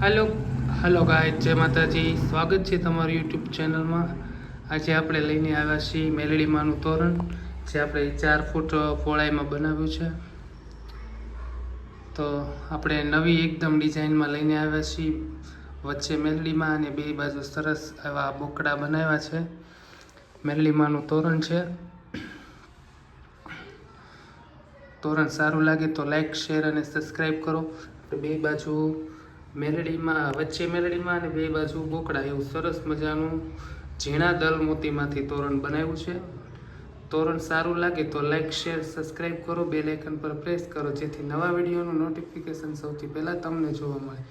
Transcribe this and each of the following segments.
હાલો, hello ગાય જય માતાજી. સ્વાગત છે તમારું યુટ્યુબ ચેનલમાં. આજે આપણે લઈને આવ્યા છીએ મેલડીમાંનું તોરણ, જે આપણે ચાર ફૂટ પહોળાઈમાં બનાવ્યું છે. તો આપણે નવી એકદમ ડિઝાઇનમાં લઈને આવ્યા છીએ. વચ્ચે મેલડીમાં અને બે બાજુ સરસ એવા બોકડા બનાવ્યા છે. મેલડીમાંનું તોરણ છે. તોરણ સારું લાગે તો લાઈક, શેર અને સબસ્ક્રાઈબ કરો. બે બાજુ મેલડીમાં વચ્ચે મેલડીમાં અને બે બાજુ બોકડા, એવું સરસ મજાનું ઝીણા દલ મોતીમાંથી તોરણ બનાવ્યું છે. તોરણ સારું લાગે તો લાઇક શેર સબસ્ક્રાઈબ કરો બે લાઇકન પર પ્રેસ કરો, જેથી નવા વિડીયોનું નોટિફિકેશન સૌથી પહેલાં તમને જોવા મળે.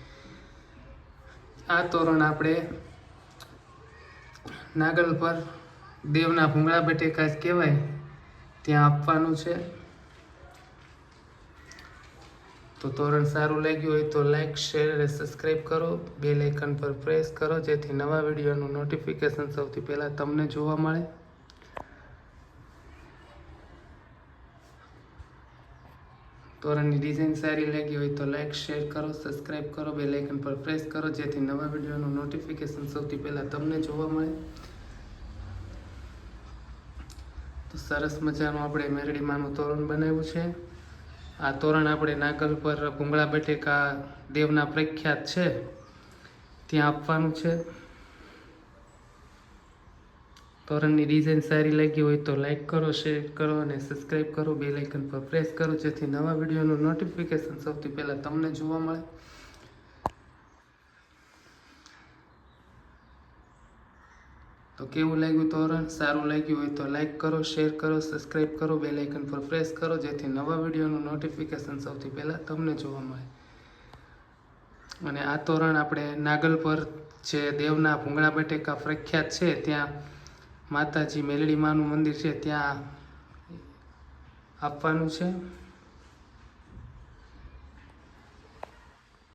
આ તોરણ આપણે નાગલ પર દેવના ભૂંગળા બટેકા કાંઈ કહેવાય, ત્યાં આપવાનું છે. તો તોરણ સારું લાગ્યું હોય તો લાઇક શેર અને સબસ્ક્રાઈબ કરો. બે લાઇકન પર પ્રેસ કરો, જેથી નવા વિડીયોનું નોટિફિકેશન સૌથી પહેલાં તમને જોવા મળે. તોરણની ડિઝાઇન સારી લાગી હોય તો લાઇક શેર કરો સબસ્ક્રાઈબ કરો બે લાઇકન પર પ્રેસ કરો, જેથી નવા વિડીયોનું નોટિફિકેશન સૌથી પહેલાં તમને જોવા મળે. તો સરસ મજાનું આપણે મેરડીમાંનું તોરણ બનાવ્યું છે. આ તોરણ આપણે નાગલ પર ભૂંગળા બટેકા દેવના પ્રખ્યાત છે. ત્યાં આપવાનું છે. તોરણની ડિઝાઇન સારી લાગી હોય તો લાઇક કરો, શેર કરો અને સબસ્ક્રાઈબ કરો. બે લાઇકન પર પ્રેસ કરો જેથી નવા વિડીયોનું નોટિફિકેશન સૌથી પહેલાં તમને જોવા મળે. તો કેવું લાગ્યું તોરણ? સારું લાગ્યું હોય તો લાઇક કરો શેર કરો સબસ્ક્રાઈબ કરો બે લાઇકન પર પ્રેસ કરો, જેથી નવા વિડીયોનું નોટિફિકેશન સૌથી પહેલાં તમને જોવા મળે. અને આ તોરણ આપણે નાગલ પર જે દેવના ભૂંગળા બટેકા પ્રખ્યાત છે, ત્યાં માતાજી મેલડી માનું મંદિર છે, ત્યાં આપવાનું છે.